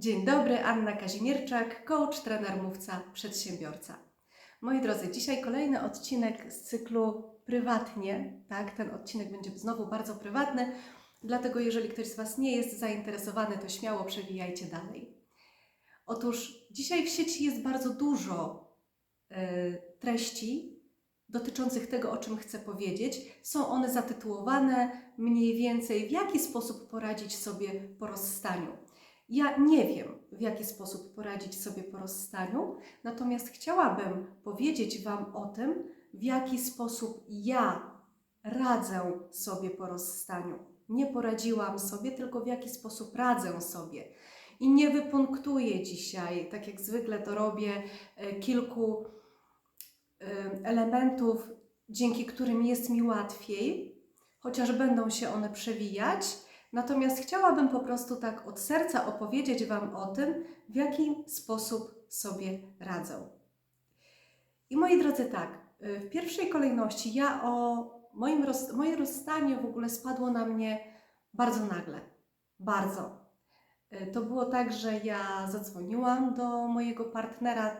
Dzień dobry, Anna Kazimierczak, coach, trener, mówca, przedsiębiorca. Moi drodzy, dzisiaj kolejny odcinek z cyklu prywatnie, tak? Ten odcinek będzie znowu bardzo prywatny, dlatego jeżeli ktoś z Was nie jest zainteresowany, to śmiało przewijajcie dalej. Otóż dzisiaj w sieci jest bardzo dużo e, treści dotyczących tego, o czym chcę powiedzieć. Są one zatytułowane mniej więcej w jaki sposób poradzić sobie po rozstaniu. Ja nie wiem, w jaki sposób poradzić sobie po rozstaniu, natomiast chciałabym powiedzieć Wam o tym, w jaki sposób ja radzę sobie po rozstaniu. Nie poradziłam sobie, tylko w jaki sposób radzę sobie. I nie wypunktuję dzisiaj, tak jak zwykle to robię, e, kilku e, elementów, dzięki którym jest mi łatwiej, chociaż będą się one przewijać. Natomiast chciałabym po prostu tak od serca opowiedzieć Wam o tym, w jaki sposób sobie radzę. I moi drodzy, tak, y, w pierwszej kolejności ja o moim roz, moje rozstanie w ogóle spadło na mnie bardzo nagle. Bardzo. Y, To było tak, że ja zadzwoniłam do mojego partnera,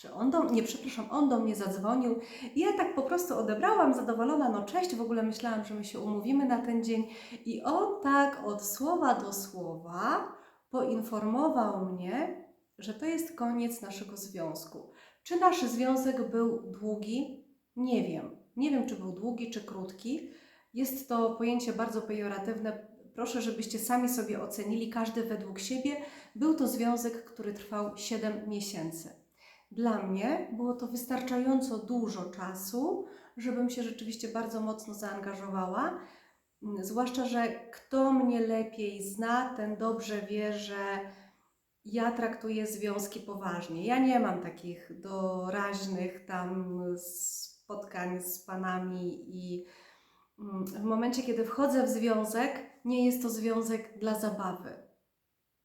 czy on do nie, przepraszam, on do mnie zadzwonił ja tak po prostu odebrałam, zadowolona, no cześć, w ogóle myślałam, że my się umówimy na ten dzień i on tak od słowa do słowa poinformował mnie, że to jest koniec naszego związku. Czy nasz związek był długi? Nie wiem. Nie wiem, czy był długi, czy krótki. Jest to pojęcie bardzo pejoratywne. Proszę, żebyście sami sobie ocenili, każdy według siebie. Był to związek, który trwał 7 miesięcy. Dla mnie było to wystarczająco dużo czasu, żebym się rzeczywiście bardzo mocno zaangażowała. Mm, Zwłaszcza, że kto mnie lepiej zna, ten dobrze wie, że ja traktuję związki poważnie. Ja nie mam takich doraźnych tam spotkań z panami i mm, w momencie, kiedy wchodzę w związek, nie jest to związek dla zabawy,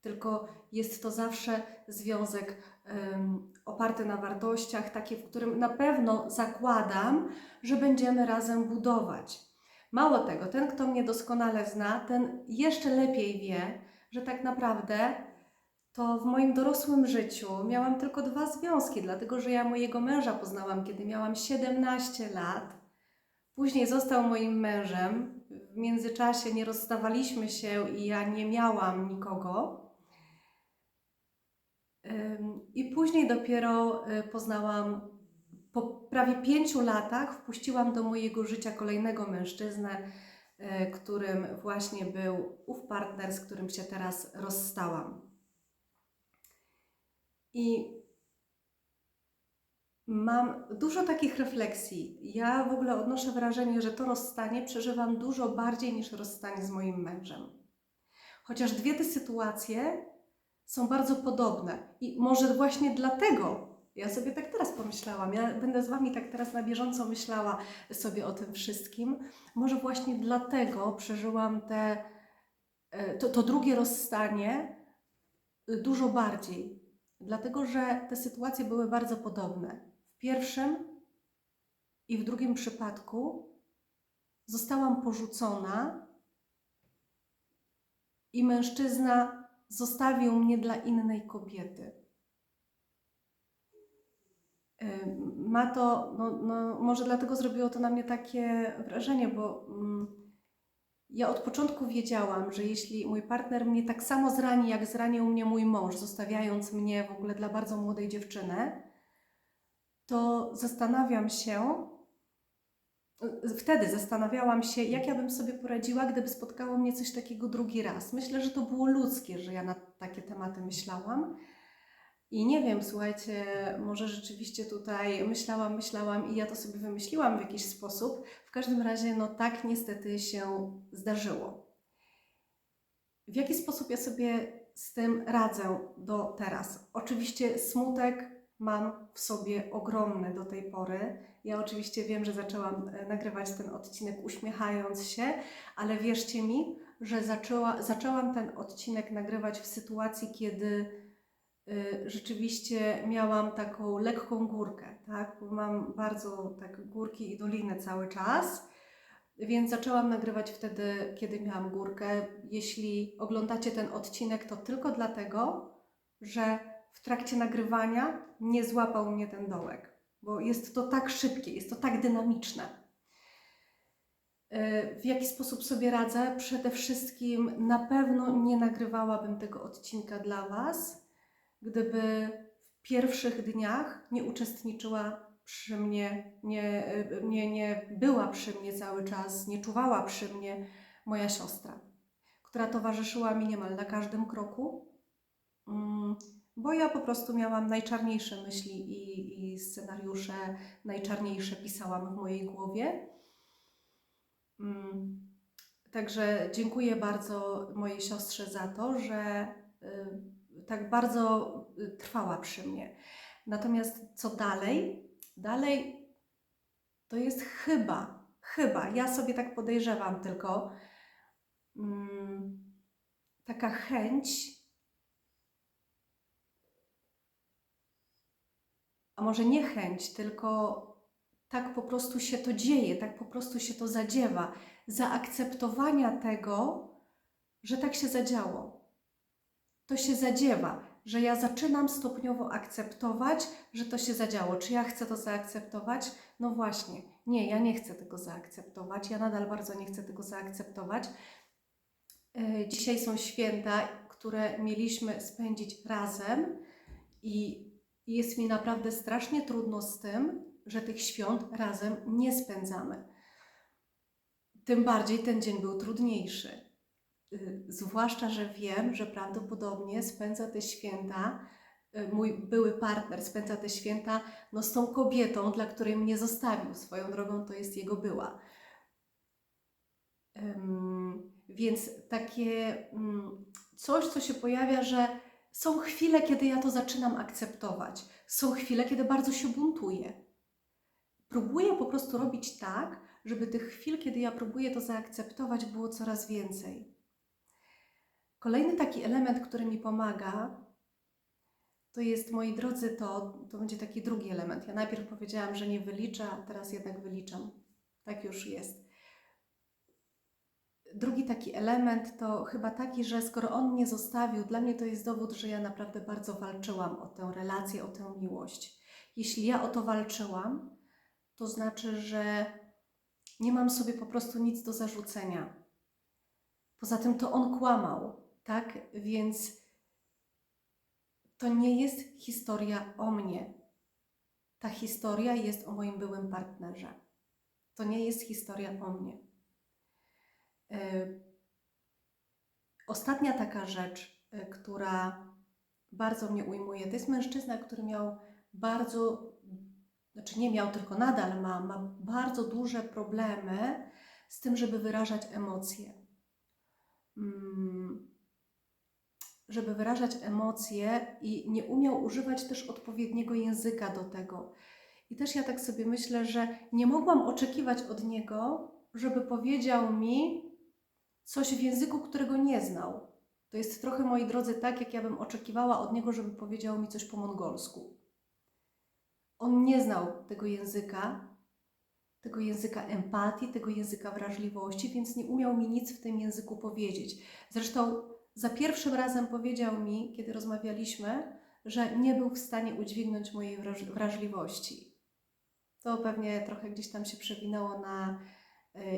tylko jest to zawsze związek em, oparty na wartościach, takie, w którym na pewno zakładam, że będziemy razem budować. Mało tego, ten, kto mnie doskonale zna, ten jeszcze lepiej wie, że tak naprawdę to w moim dorosłym życiu miałam tylko dwa związki, dlatego że ja mojego męża poznałam, kiedy miałam 17 lat. Później został moim mężem. W międzyczasie nie rozstawaliśmy się i ja nie miałam nikogo. I później dopiero y, poznałam, po prawie pięciu latach wpuściłam do mojego życia kolejnego mężczyznę, y, którym właśnie był ów partner, z którym się teraz rozstałam. I mam dużo takich refleksji. Ja w ogóle odnoszę wrażenie, że to rozstanie przeżywam dużo bardziej niż rozstanie z moim mężem. Chociaż dwie te sytuacje są bardzo podobne. I może właśnie dlatego ja sobie tak teraz pomyślałam, ja będę z Wami tak teraz na bieżąco myślała sobie o tym wszystkim. Może właśnie dlatego przeżyłam te, e, to, to drugie rozstanie dużo bardziej. Dlatego, że te sytuacje były bardzo podobne. W pierwszym i w drugim przypadku zostałam porzucona i mężczyzna zostawił mnie dla innej kobiety. Ym, Ma to, no, no, może dlatego zrobiło to na mnie takie wrażenie, bo mm, ja od początku wiedziałam, że jeśli mój partner mnie tak samo zrani, jak zranił mnie mój mąż, zostawiając mnie w ogóle dla bardzo młodej dziewczyny, to zastanawiam się, wtedy zastanawiałam się, jak ja bym sobie poradziła, gdyby spotkało mnie coś takiego drugi raz. Myślę, że to było ludzkie, że ja na takie tematy myślałam. I nie wiem, słuchajcie, może rzeczywiście tutaj myślałam, myślałam i ja to sobie wymyśliłam w jakiś sposób. W każdym razie, no tak niestety się zdarzyło. W jaki sposób ja sobie z tym radzę do teraz? Oczywiście smutek mam w sobie ogromny do tej pory. Ja oczywiście wiem, że zaczęłam e, nagrywać ten odcinek uśmiechając się, ale wierzcie mi, że zaczęła, zaczęłam ten odcinek nagrywać w sytuacji, kiedy y, rzeczywiście miałam taką lekką górkę, tak? Bo mam bardzo tak górki i doliny cały czas. Więc zaczęłam nagrywać wtedy, kiedy miałam górkę. Jeśli oglądacie ten odcinek, to tylko dlatego, że w trakcie nagrywania nie złapał mnie ten dołek, bo jest to tak szybkie, jest to tak dynamiczne. E, W jaki sposób sobie radzę? Przede wszystkim na pewno nie nagrywałabym tego odcinka dla Was, gdyby w pierwszych dniach nie uczestniczyła przy mnie, nie, e, nie, nie była przy mnie cały czas, nie czuwała przy mnie moja siostra, która towarzyszyła mi niemal na każdym kroku, mm, bo ja po prostu miałam najczarniejsze myśli i, i scenariusze, najczarniejsze pisałam w mojej głowie. Mm, Także dziękuję bardzo mojej siostrze za to, że y, tak bardzo y, trwała przy mnie. Natomiast co dalej? Dalej to jest chyba, chyba, ja sobie tak podejrzewam tylko, mm, taka chęć, a może nie chęć, tylko tak po prostu się to dzieje, tak po prostu się to zadziewa, zaakceptowania tego, że tak się zadziało. To się zadziewa, że ja zaczynam stopniowo akceptować, że to się zadziało. Czy ja chcę to zaakceptować? No właśnie, nie, ja nie chcę tego zaakceptować. Ja nadal bardzo nie chcę tego zaakceptować. E, Dzisiaj są święta, które mieliśmy spędzić razem i jest mi naprawdę strasznie trudno z tym, że tych świąt razem nie spędzamy. Tym bardziej ten dzień był trudniejszy. Y, Zwłaszcza, że wiem, że prawdopodobnie spędza te święta, y, mój były partner spędza te święta no, z tą kobietą, dla której mnie zostawił. Swoją drogą to jest jego była. Ym, Więc takie mm, coś, co się pojawia, że są chwile, kiedy ja to zaczynam akceptować. Są chwile, kiedy bardzo się buntuję. Próbuję po prostu robić tak, żeby tych chwil, kiedy ja próbuję to zaakceptować, było coraz więcej. Kolejny taki element, który mi pomaga, to jest, moi drodzy, to, to będzie taki drugi element. Ja najpierw powiedziałam, że nie wyliczę, a teraz jednak wyliczam. Tak już jest. Drugi taki element to chyba taki, że skoro on mnie zostawił, dla mnie to jest dowód, że ja naprawdę bardzo walczyłam o tę relację, o tę miłość. Jeśli ja o to walczyłam, to znaczy, że nie mam sobie po prostu nic do zarzucenia. Poza tym to on kłamał, tak? Więc to nie jest historia o mnie. Ta historia jest o moim byłym partnerze. To nie jest historia o mnie. Y, Ostatnia taka rzecz, y, która bardzo mnie ujmuje, to jest mężczyzna, który miał bardzo, znaczy nie miał, tylko nadal ma, ma bardzo duże problemy z tym, żeby wyrażać emocje. Mm, Żeby wyrażać emocje i nie umiał używać też odpowiedniego języka do tego. I też ja tak sobie myślę, że nie mogłam oczekiwać od niego, żeby powiedział mi, coś w języku, którego nie znał. To jest trochę, moi drodzy, tak, jak ja bym oczekiwała od niego, żeby powiedział mi coś po mongolsku. On nie znał tego języka, tego języka empatii, tego języka wrażliwości, więc nie umiał mi nic w tym języku powiedzieć. Zresztą za pierwszym razem powiedział mi, kiedy rozmawialiśmy, że nie był w stanie udźwignąć mojej wraż- wrażliwości. To pewnie trochę gdzieś tam się przewinęło na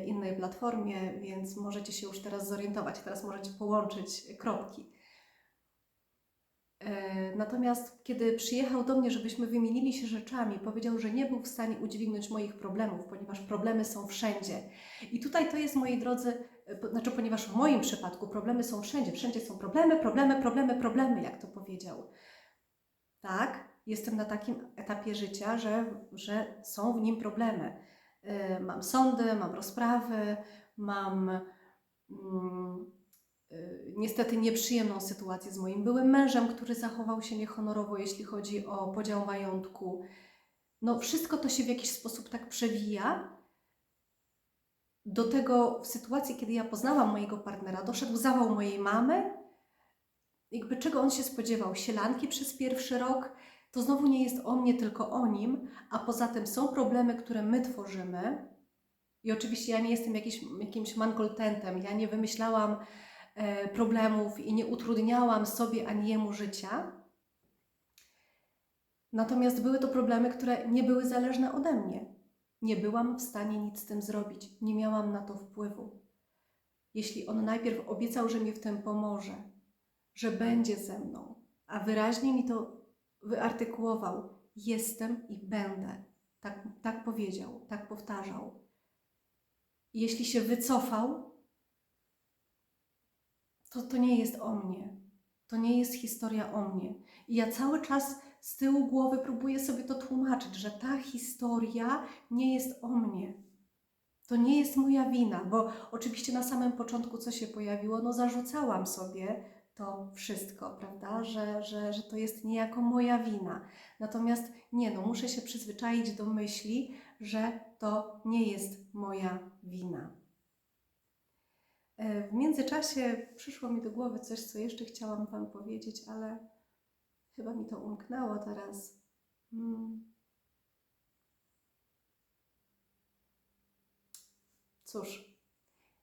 innej platformie, więc możecie się już teraz zorientować. Teraz możecie połączyć kropki. E, Natomiast kiedy przyjechał do mnie, żebyśmy wymienili się rzeczami, powiedział, że nie był w stanie udźwignąć moich problemów, ponieważ problemy są wszędzie. I tutaj to jest, moi drodzy, e, znaczy, ponieważ w moim przypadku problemy są wszędzie, wszędzie są problemy, problemy, problemy, problemy, jak to powiedział. Tak, jestem na takim etapie życia, że, że są w nim problemy. E, Mam sądy, mam rozprawy, mam. Mm, y, niestety nieprzyjemną sytuację z moim byłym mężem, który zachował się niehonorowo, jeśli chodzi o podział majątku. No, wszystko to się w jakiś sposób tak przewija. Do tego w sytuacji, kiedy ja poznałam mojego partnera, doszedł zawał mojej mamy. Jakby czego on się spodziewał? Sielanki przez pierwszy rok. To znowu nie jest o mnie, tylko o nim, a poza tym są problemy, które my tworzymy. I oczywiście ja nie jestem jakiś, jakimś mankoltentem, ja nie wymyślałam e, problemów i nie utrudniałam sobie ani jemu życia, Natomiast były to problemy, które nie były zależne ode mnie. Nie byłam w stanie nic z tym zrobić, nie miałam na to wpływu. Jeśli on najpierw obiecał, że mi w tym pomoże, że będzie ze mną, a wyraźnie mi to wyartykułował: Jestem i będę. Tak, tak powiedział, tak powtarzał. Jeśli się wycofał, to to nie jest o mnie. To nie jest historia o mnie. I ja cały czas z tyłu głowy próbuję sobie to tłumaczyć, że ta historia nie jest o mnie. To nie jest moja wina, bo oczywiście na samym początku, co się pojawiło, no zarzucałam sobie to wszystko, prawda, że, że, że to jest niejako moja wina. Natomiast nie, no muszę się przyzwyczaić do myśli, że to nie jest moja wina. E, W międzyczasie przyszło mi do głowy coś, co jeszcze chciałam Wam powiedzieć, ale chyba mi to umknęło teraz. Hmm. Cóż,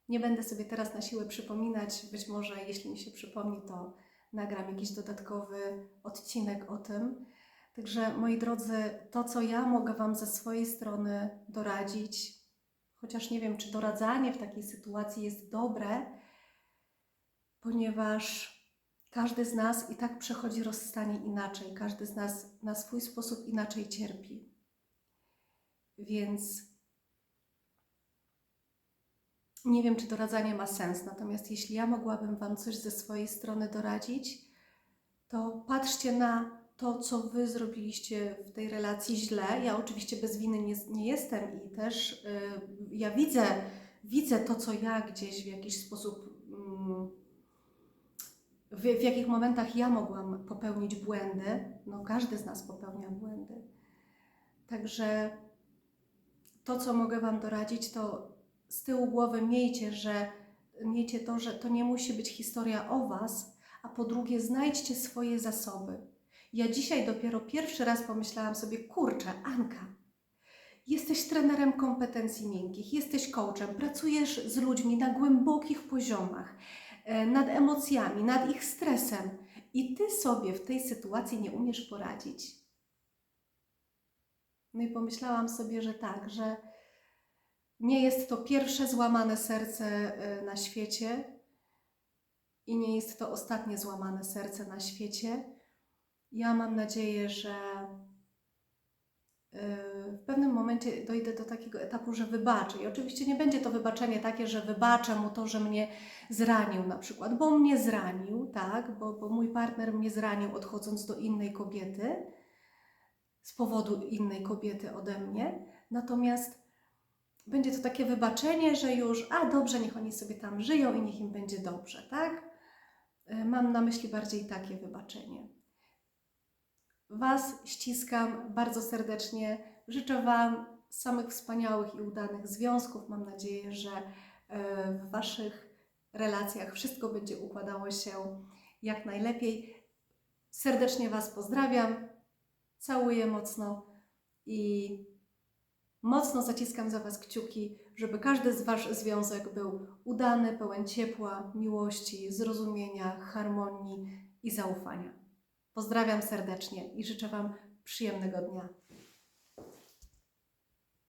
nie będę sobie teraz na siłę przypominać. Być może, jeśli mi się przypomni, to nagram jakiś dodatkowy odcinek o tym. Także, moi drodzy, to, co ja mogę Wam ze swojej strony doradzić, chociaż nie wiem, czy doradzanie w takiej sytuacji jest dobre, ponieważ każdy z nas i tak przechodzi rozstanie inaczej, każdy z nas na swój sposób inaczej cierpi. Więc nie wiem, czy doradzanie ma sens, natomiast jeśli ja mogłabym Wam coś ze swojej strony doradzić, to patrzcie na to, co Wy zrobiliście w tej relacji źle. Ja oczywiście bez winy nie, nie jestem i też y, ja widzę, widzę to, co ja gdzieś w jakiś sposób, mm, w, w jakich momentach ja mogłam popełnić błędy. No, każdy z nas popełnia błędy. Także to, co mogę Wam doradzić, to z tyłu głowy miejcie, że miejcie to, że to nie musi być historia o Was, a po drugie znajdźcie swoje zasoby. Ja dzisiaj dopiero pierwszy raz pomyślałam sobie, kurczę, Anka, jesteś trenerem kompetencji miękkich, jesteś coachem, pracujesz z ludźmi na głębokich poziomach, e, nad emocjami, nad ich stresem i ty sobie w tej sytuacji nie umiesz poradzić. No i pomyślałam sobie, że tak, że nie jest to pierwsze złamane serce e, na świecie i nie jest to ostatnie złamane serce na świecie. Ja mam nadzieję, że yy, w pewnym momencie dojdę do takiego etapu, że wybaczę. I oczywiście nie będzie to wybaczenie takie, że wybaczę mu to, że mnie zranił na przykład, bo mnie zranił, tak, bo, bo mój partner mnie zranił odchodząc do innej kobiety, z powodu innej kobiety ode mnie. Natomiast będzie to takie wybaczenie, że już, a dobrze, niech oni sobie tam żyją i niech im będzie dobrze, tak? Yy, Mam na myśli bardziej takie wybaczenie. Was ściskam bardzo serdecznie. Życzę Wam samych wspaniałych i udanych związków. Mam nadzieję, że e, w Waszych relacjach wszystko będzie układało się jak najlepiej. Serdecznie Was pozdrawiam, całuję mocno i mocno zaciskam za Was kciuki, żeby każdy z Wasz związek był udany, pełen ciepła, miłości, zrozumienia, harmonii i zaufania. Pozdrawiam serdecznie i życzę Wam przyjemnego dnia.